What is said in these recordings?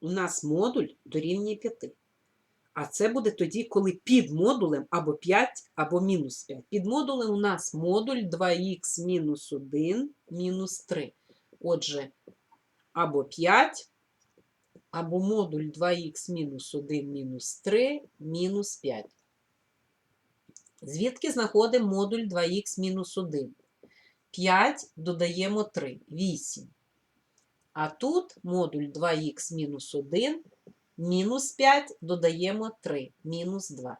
у нас модуль дорівнює 5. А це буде тоді, коли під модулем або 5, або мінус 5. Під модулем у нас модуль 2х мінус 1 мінус 3. Отже, або 5, або модуль 2х мінус 1 мінус 3 мінус 5. Звідки знаходимо модуль 2х мінус 1? 5 додаємо 3, 8. А тут модуль 2х мінус 1 мінус 5 додаємо 3, мінус 2.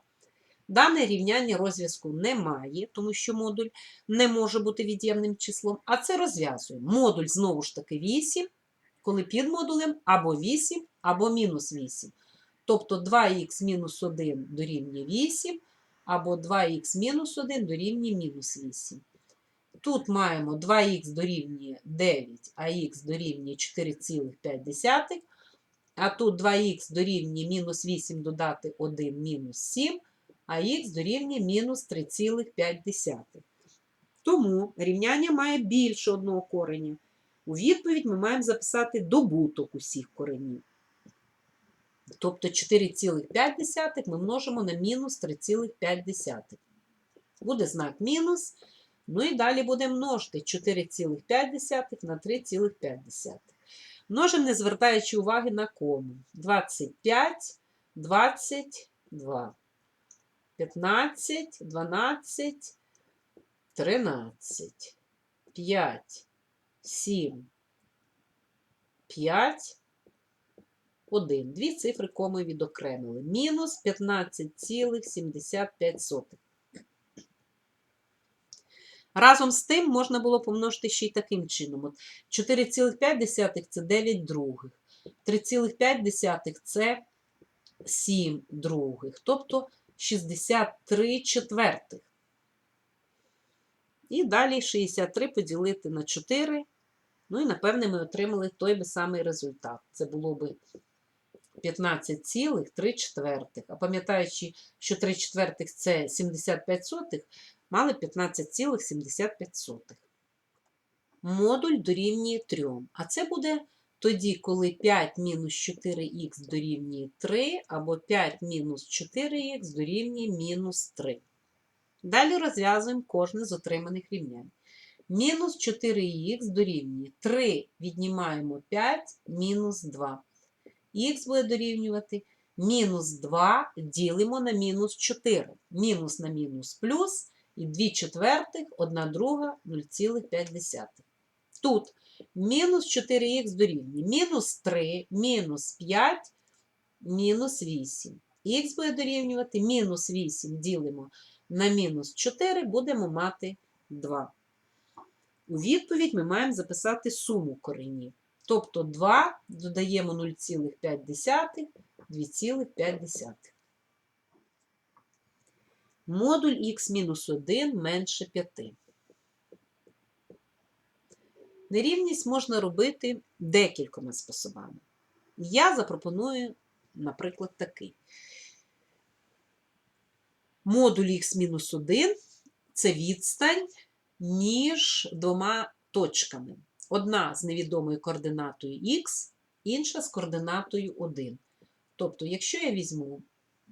Дане рівняння розв'язку немає, тому що модуль не може бути від'ємним числом, а це розв'язуємо. Модуль знову ж таки 8, коли під модулем або 8, або мінус 8. Тобто 2х мінус 1 дорівнює 8, або 2х мінус 1 дорівнює мінус 8. Тут маємо 2х дорівнює 9, а х дорівнює 4,5. А тут 2х дорівнює мінус 8 додати 1 мінус 7, а х дорівнює мінус 3,5. Тому рівняння має більше одного кореня. У відповідь ми маємо записати добуток усіх коренів. Тобто 4,5 ми множимо на мінус 3,5. Буде знак мінус. Ну і далі будемо множити 4,5 на 3,5. Множимо, не звертаючи уваги на кому. 25, 22, 15, 12, 13, 5, 7, 5, 1. Дві цифри коми відокремили. Мінус 15,75. Разом з тим можна було помножити ще й таким чином. От 4,5 це 9 других. 3,5 це 7 других. Тобто 63 четвертих. І далі 63 поділити на 4. Ну і, напевне, ми отримали той би самий результат. Це було би 15,3 четвертих. А пам'ятаючи, що 3 четвертих це 75 сотих, мали 15,75. Модуль дорівнює 3. А це буде тоді, коли 5 мінус 4х дорівнює 3, або 5 мінус 4х дорівнює мінус 3. Далі розв'язуємо кожне з отриманих рівнянь. Мінус 4х дорівнює 3 віднімаємо 5 мінус 2. Х буде дорівнювати мінус 2 ділимо на мінус 4. Мінус на мінус плюс і 2 четвертих, 1 друга 0,5. Тут мінус 4х дорівнює мінус 3, мінус 5, мінус 8. Х буде дорівнювати мінус 8 ділимо на мінус 4, будемо мати 2. У відповідь ми маємо записати суму коренів. Тобто 2 додаємо 0,5, 2,5. Модуль х-1 менше 5. Нерівність можна робити декількома способами. Я запропоную, наприклад, такий. Модуль х-1 це відстань між двома точками. Одна з невідомою координатою х, інша з координатою 1. Тобто, якщо я візьму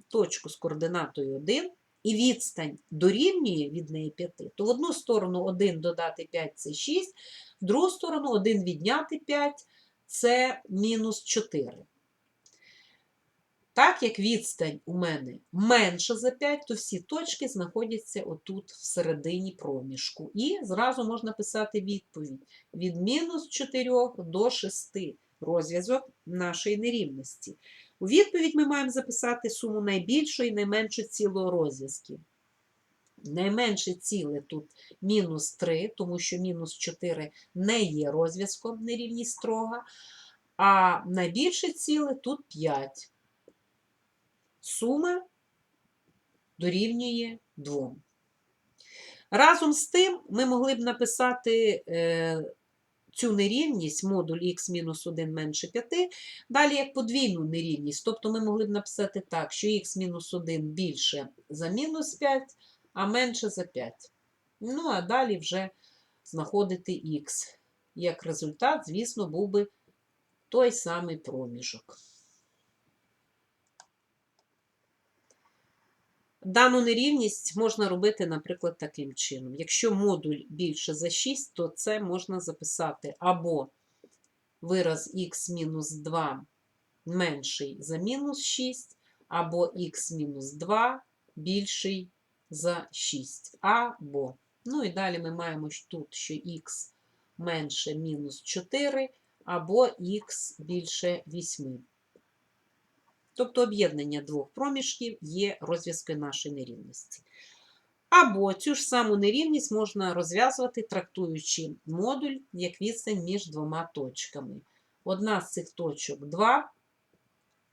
точку з координатою 1 і відстань дорівнює від неї 5, то в одну сторону 1 додати 5 це 6, в другу сторону 1 відняти 5 це мінус 4. Так як відстань у мене менша за 5, то всі точки знаходяться отут всередині проміжку. І зразу можна писати відповідь від мінус 4 до 6 розв'язок нашої нерівності. У відповідь ми маємо записати суму найбільшої і найменшої цілого розв'язків. Найменше ціле тут мінус 3, тому що мінус 4 не є розв'язком нерівність строга, а найбільше ціле тут 5 сума дорівнює 2. Разом з тим, ми могли б написати е, цю нерівність модуль х-1 менше 5, далі як подвійну нерівність. Тобто ми могли б написати так, що х-1 більше за мінус 5, а менше за 5. Ну, а далі вже знаходити х. Як результат, звісно, був би той самий проміжок. Дану нерівність можна робити, наприклад, таким чином. Якщо модуль більше за 6, то це можна записати або вираз х мінус 2 менший за мінус 6, або х мінус 2 більший за 6. Або. Ну і далі ми маємо тут, що х менше мінус 4, або х більше 8. Тобто об'єднання двох проміжків є розв'язкою нашої нерівності. Або цю ж саму нерівність можна розв'язувати, трактуючи модуль як відстань між двома точками. Одна з цих точок 2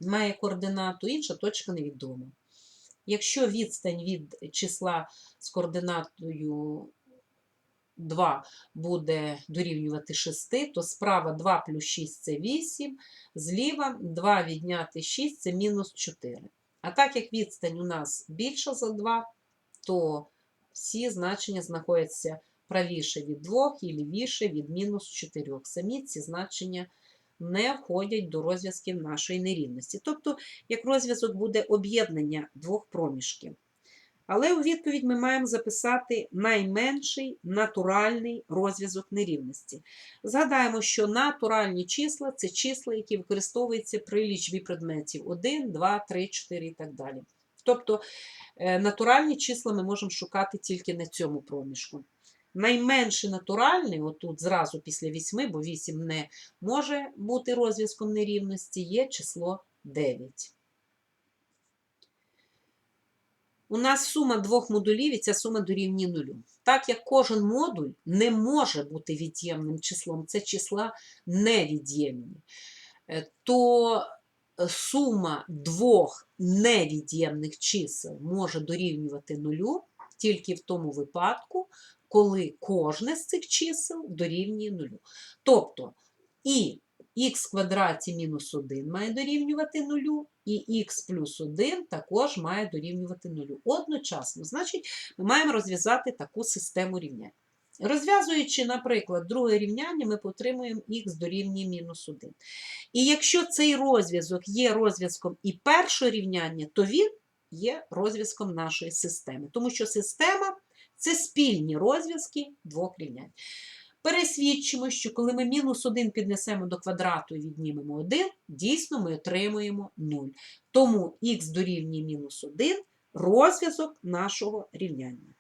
має координату, інша точка невідома. Якщо відстань від числа з координатою 2 буде дорівнювати 6, то справа 2 плюс 6 це 8, зліва 2 відняти 6 це мінус 4. А так як відстань у нас більша за 2, то всі значення знаходяться правіше від 2 і лівіше від мінус 4. Самі ці значення не входять до розв'язків нашої нерівності. Тобто, як розв'язок буде об'єднання двох проміжків. Але у відповідь ми маємо записати найменший натуральний розв'язок нерівності. Згадаємо, що натуральні числа це числа, які використовуються при лічбі предметів 1, 2, 3, 4 і так далі. Тобто е, натуральні числа ми можемо шукати тільки на цьому проміжку. Найменший натуральний, отут зразу після 8, бо 8 не може бути розв'язком нерівності, є число 9. У нас сума двох модулів, і ця сума дорівнює нулю. Так як кожен модуль не може бути від'ємним числом, це числа невід'ємні, е, то е, сума двох невід'ємних чисел може дорівнювати нулю тільки в тому випадку, коли кожне з цих чисел дорівнює нулю. Тобто і х квадраті мінус 1 має дорівнювати нулю, і х плюс 1 також має дорівнювати нулю. Одночасно, значить, ми маємо розв'язати таку систему рівнянь. Розв'язуючи, наприклад, друге рівняння, ми отримуємо х дорівнює мінус 1. І якщо цей розв'язок є розв'язком і першого рівняння, то він є розв'язком нашої системи. Тому що система це спільні розв'язки двох рівнянь. Пересвідчимо, що коли ми мінус 1 піднесемо до квадрату і віднімемо 1, дійсно ми отримуємо 0. Тому х дорівнює мінус 1 розв'язок нашого рівняння.